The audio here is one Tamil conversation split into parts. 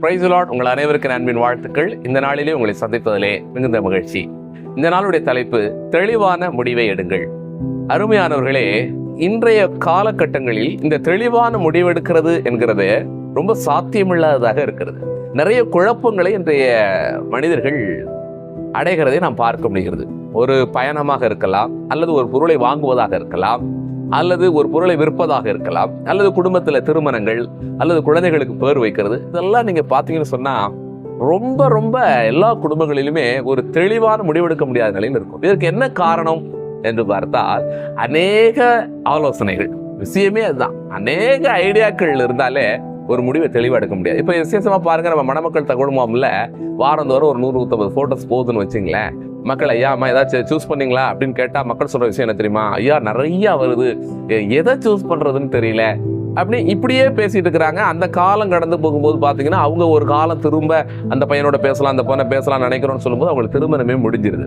பிரைஸ் லாட் உங்கள் அனைவருக்கு அன்பின் வாழ்த்துக்கள். இந்த நாளிலே உங்களை சந்திப்பதிலே மிகுந்த மகிழ்ச்சி. இந்த நாளுடைய தலைப்பு தெளிவான முடிவை எடுங்கள். அருமையானவர்களே இன்றைய காலகட்டங்களில் இந்த தெளிவான முடிவெடுக்கிறது என்கிறது ரொம்ப சாத்தியமில்லாததாக இருக்கிறது. நிறைய குழப்பங்களை இன்றைய மனிதர்கள் அடைகிறதை நாம் பார்க்க முடிகிறது. ஒரு பயணமாக இருக்கலாம் அல்லது ஒரு பொருளை வாங்குவதாக இருக்கலாம் அல்லது ஒரு பொருளை விற்பதாக இருக்கலாம் அல்லது குடும்பத்தில் திருமணங்கள் அல்லது குழந்தைகளுக்கு பேர் வைக்கிறது இதெல்லாம் நீங்கள் பார்த்தீங்கன்னு சொன்னால் ரொம்ப ரொம்ப எல்லா குடும்பங்களிலுமே ஒரு தெளிவான முடிவெடுக்க முடியாத நிலையில் இருக்கும். இதற்கு என்ன காரணம் என்று பார்த்தால் அநேக ஆலோசனைகள். விஷயமே அதுதான். அநேக ஐடியாக்கள் இருந்தாலே ஒரு முடிவை தெளிவாக எடுக்க முடியாது. இப்போ விசேஷமாக பாருங்க நம்ம மணமக்கள் தகவல் மாமில் வாரந்தோறும் ஒரு நூறு நூற்றம்பது ஃபோட்டோஸ் போகுதுன்னு வச்சுங்களேன். மக்கள் ஐயா அம்மா ஏதாச்சும் சூஸ் பண்ணீங்களா? அப்படின்னு கேட்டால் மக்கள் சொல்கிற விஷயம் என்ன தெரியுமா? ஐயா நிறைய வருது. எதை சூஸ் பண்ணுறதுன்னு தெரியல. அப்படி இப்படியே பேசிட்டு இருக்கிறாங்க. அந்த காலம் கடந்து போகும்போது பார்த்தீங்கன்னா அவங்க ஒரு காலம் திரும்ப அந்த பையனோட பேசலாம் அந்த பொண்ணை பேசலாம் நினைக்கிறோம்னு சொல்லும்போது அவங்களுக்கு திருமணமே முடிஞ்சிருது.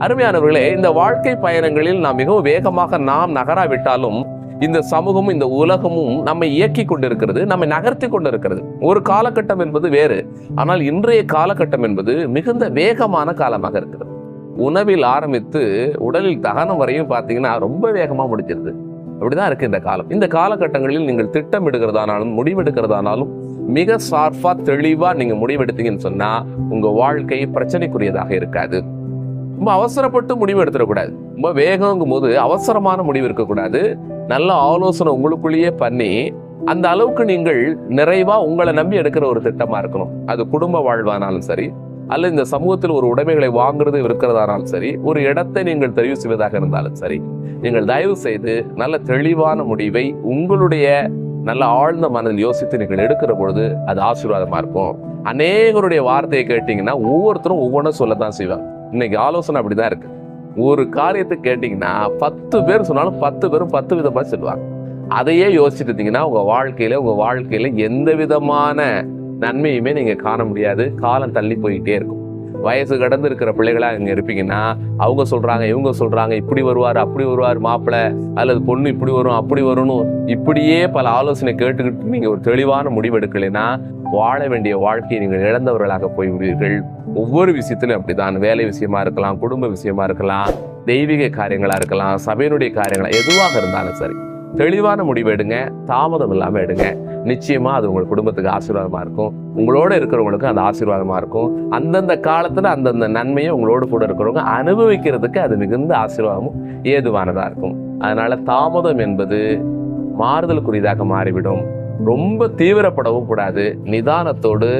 அருமையானவர்களே இந்த வாழ்க்கை பயணங்களில் நாம் மிகவும் வேகமாக நாம் நகராவிட்டாலும் இந்த சமூகமும் இந்த உலகமும் நம்மை இயக்கி கொண்டிருக்கிறது நம்மை நகர்த்தி கொண்டிருக்கிறது. ஒரு காலகட்டம் என்பது வேறு. ஆனால் இன்றைய காலகட்டம் என்பது மிகுந்த வேகமான காலமாக இருக்கிறது. உணவில் ஆரம்பித்து உடலில் தகனம் வரையும் பார்த்தீங்கன்னா ரொம்ப வேகமாக முடிச்சிருது அப்படிதான் இருக்கு இந்த காலம். இந்த காலகட்டங்களில் நீங்கள் திட்டமிடுகிறதானாலும் முடிவெடுக்கிறதானாலும் மிக ஷார்ப்பா தெளிவா நீங்க முடிவெடுத்தீங்கன்னு சொன்னா உங்க வாழ்க்கை பிரச்சனைக்குரியதாக இருக்காது. ரொம்ப அவசரப்பட்டு முடிவு எடுத்துடக்கூடாது. ரொம்ப வேகங்கும் போது அவசரமான முடிவு இருக்கக்கூடாது. நல்ல ஆலோசனை உங்களுக்குள்ளேயே பண்ணி அந்த அளவுக்கு நீங்கள் நிறைவா உங்களை நம்பி எடுக்கிற ஒரு திட்டமா இருக்கணும். அது குடும்ப வாழ்வானாலும் சரி அல்லது இந்த சமூகத்தில் ஒரு உடைமைகளை வாங்குறது இருக்கிறதானாலும் சரி ஒரு இடத்தை நீங்கள் தெரிவு செய்வதாக இருந்தாலும் சரி நீங்கள் தயவு செய்து நல்ல தெளிவான முடிவை உங்களுடைய நல்ல ஆழ்ந்த மனதில் யோசித்து நீங்கள் எடுக்கிற பொழுது அது ஆசீர்வாதமாக இருக்கும். அநேகருடைய வார்த்தையை கேட்டிங்கன்னா ஒவ்வொருத்தரும் ஒவ்வொன்றும் சொல்லத்தான் செய்வாங்க. இன்னைக்கு ஆலோசனை அப்படிதான் இருக்குது ஒரு காரியத்தை கேட்டிங்கன்னா பத்து பேர் சொன்னாலும் பத்து பேரும் பத்து விதமாக சொல்லுவாங்க. அதையே யோசிச்சுட்டு இருந்தீங்கன்னா உங்கள் வாழ்க்கையில் உங்கள் வாழ்க்கையில் எந்த விதமான நன்மையுமே நீங்கள் காண முடியாது. காலம் தள்ளி போயிட்டே இருக்கும். வயசு கடந்து இருக்கிற பிள்ளைகளாக இங்கே இருப்பீங்கன்னா அவங்க சொல்கிறாங்க இவங்க சொல்கிறாங்க இப்படி வருவார் அப்படி வருவார் மாப்பிள்ளை அல்லது பொண்ணு இப்படி வரும் அப்படி வரும்னு இப்படியே பல ஆலோசனை கேட்டுக்கிட்டு நீங்கள் ஒரு தெளிவான முடிவெடுக்கலைன்னா வாழ வேண்டிய வாழ்க்கையை நீங்கள் இழந்தவர்களாக போய்விடுவீர்கள். ஒவ்வொரு விஷயத்திலும் அப்படிதான் வேலை விஷயமா இருக்கலாம் குடும்ப விஷயமா இருக்கலாம் தெய்வீக காரியங்களாக இருக்கலாம் சபையினுடைய காரியங்களாக எதுவாக இருந்தாலும் சரி. தெளிவான முடிவு எடுங்க தாமதம் இல்லாமல் எடுங்க. நிச்சயமாக அது உங்கள் குடும்பத்துக்கு ஆசீர்வாதமாக இருக்கும். உங்களோட இருக்கிறவங்களுக்கு அது ஆசீர்வாதமாக இருக்கும். அந்தந்த காலத்தில் அந்தந்த நன்மையை உங்களோட கூட இருக்கிறவங்க அனுபவிக்கிறதுக்கு அது மிகுந்த ஆசீர்வாதமும் ஏதுவானதாக இருக்கும். அதனால் தாமதம் என்பது மாறுதலுக்குரியதாக மாறிவிடும். ரொம்ப தீவிரப்படவும் கூடாது. நிதானத்தோடு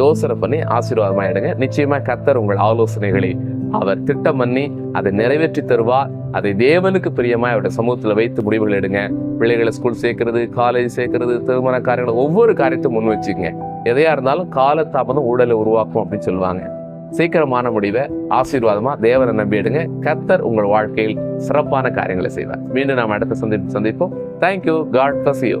யோசனை பண்ணி ஆசீர்வாதமாக எடுங்க. நிச்சயமாக கத்தர் உங்கள் ஆலோசனைகளை அவர் திட்டம் பண்ணி அதை நிறைவேற்றி தருவார் அதை தேவனுக்கு பிரியமாக அவருடைய சமூகத்தில் வைத்து முடிவுகள் எடுங்க. பிள்ளைகளை ஸ்கூல் சேர்க்கறது காலேஜ் சேர்க்கறது திருமண காரியங்கள் ஒவ்வொரு காரியத்தையும் முன் வச்சுக்கோங்க. எதையா இருந்தாலும் காலத்தாமதம் ஊழலை உருவாக்கும் அப்படின்னு சொல்லுவாங்க. சீக்கிரமான முடிவை ஆசீர்வாதமா தேவனை நம்பி எடுங்க. கத்தர் உங்கள் வாழ்க்கையில் சிறப்பான காரியங்களை செய்வார். மீண்டும் நாம் அடுத்த சந்திப்பு சந்திப்போம். Thank you God bus you